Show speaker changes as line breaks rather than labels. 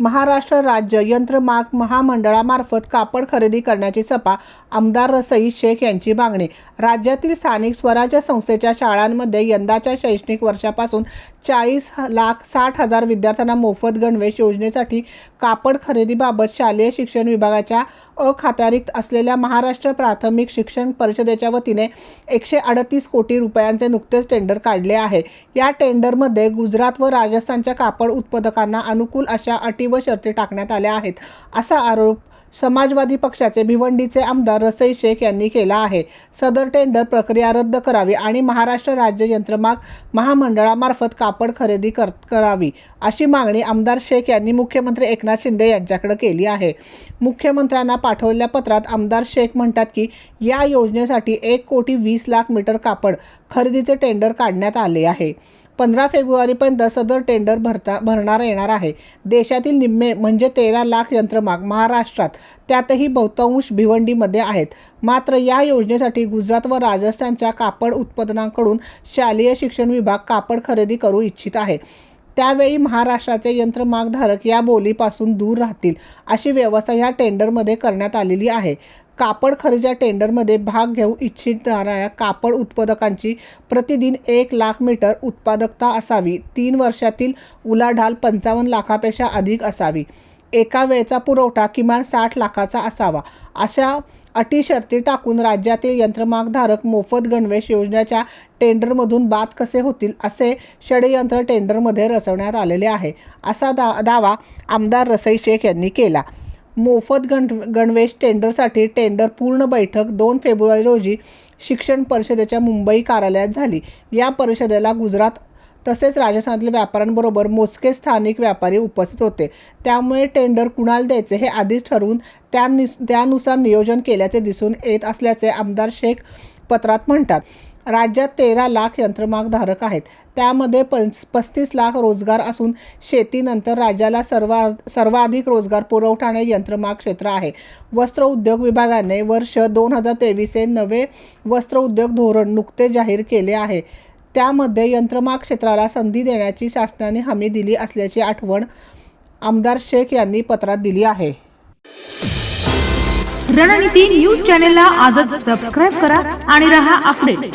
महाराष्ट्र राज्य यंत्रमाग महामंडळामार्फत कापड खरेदी करण्याची सपा आमदार रसई शेख यांची मागणी. राज्यातील स्थानिक स्वराज्य संस्थेच्या शाळांमध्ये यंदाच्या शैक्षणिक वर्षापासून चाळीस लाख साठ हजार विद्यार्थ्यांना मोफत गणवेश योजनेसाठी कापड खरेदीबाबत शालेय शिक्षण विभागाच्या अखात्यारिक्त असलेल्या महाराष्ट्र प्राथमिक शिक्षण परिषदेच्या वतीने एकशे अडतीस कोटी रुपयांचे नुकतेच टेंडर काढले आहे. या टेंडरमध्ये गुजरात व राजस्थानच्या कापड उत्पादकांना अनुकूल अशा अटी व शर्ती टाकण्यात आल्या आहेत असा आरोप समाजवादी पक्षाचे भिवंडीचे आमदार रसई शेख यांनी केला आहे. सदर टेंडर प्रक्रिया रद्द करावी आणि महाराष्ट्र राज्य यंत्रमाग महामंडळामार्फत कापड खरेदी कर करावी अशी मागणी आमदार शेख यांनी मुख्यमंत्री एकनाथ शिंदे यांच्याकडे केली आहे. मुख्यमंत्र्यांना पाठवलेल्या पत्रात आमदार शेख म्हणतात की या योजनेसाठी एक कोटी वीस लाख मीटर कापड खरेदीचे टेंडर काढण्यात आले आहे. पंधरा फेब्रुवारीपर्यंत सदर टेंडर भरता भरणार येणार आहे. देशातील निम्मे म्हणजे तेरा लाख यंत्रमाग महाराष्ट्रात त्यातही बहुतांश भिवंडीमध्ये आहेत. मात्र या योजनेसाठी गुजरात व राजस्थानच्या कापड उत्पादनांकडून शालेय शिक्षण विभाग कापड खरेदी करू इच्छित आहे. त्यावेळी महाराष्ट्राचे यंत्रमागधारक या बोलीपासून दूर राहतील अशी व्यवस्था या टेंडरमध्ये करण्यात आलेली आहे. कापड खरेदीच्या टेंडरमध्ये भाग घेऊ इच्छिणाऱ्या कापड उत्पादकांची प्रतिदिन एक लाख मीटर उत्पादकता असावी. तीन वर्षातील उलाढाल पंचावन्न लाखापेक्षा अधिक असावी. एका वेळचा पुरवठा किमान साठ लाखाचा असावा. अशा अटी शर्ती टाकून राज्यातील यंत्रमागधारक मोफत गणवेश योजनेच्या टेंडरमधून बाद कसे होतील असे षडयंत्र टेंडरमध्ये रचवण्यात आलेले आहे. असा दा दावा आमदार रसई शेख यांनी केला. मोफत गण गणवेश टेंडरसाठी टेंडर पूर्ण बैठक दोन फेब्रुवारी रोजी शिक्षण परिषदेच्या मुंबई कार्यालयात झाली. या परिषदेला गुजरात तसेच राजस्थानातील व्यापाऱ्यांबरोबर मोजके स्थानिक व्यापारी उपस्थित होते. त्यामुळे टेंडर कुणाला द्यायचे हे आधीच ठरवून त्यानु त्यानुसार नियोजन केल्याचे दिसून येत असल्याचे आमदार शेख पत्रात म्हणतात. राज्यात तेरा लाख यंत्रमागधारक आहेत. त्यामध्ये पंच पस्तीस लाख रोजगार असून शेतीनंतर राज्याला सर्वा सर्वाधिक रोजगार पुरवठाणे यंत्रमाग क्षेत्र आहे. वस्त्र उद्योग विभागाने वर्ष दोन हजार तेवीसचे नवे वस्त्र उद्योग धोरण नुकते जाहीर केले आहे. त्यामध्ये यंत्रमाग क्षेत्राला संधी देण्याची शासनाने हमी दिली असल्याची आठवण आमदार शेख यांनी पत्रात दिली आहे.
रणनीती न्यूज चॅनेलला आजच सबस्क्राईब करा आणि रहा अपडेट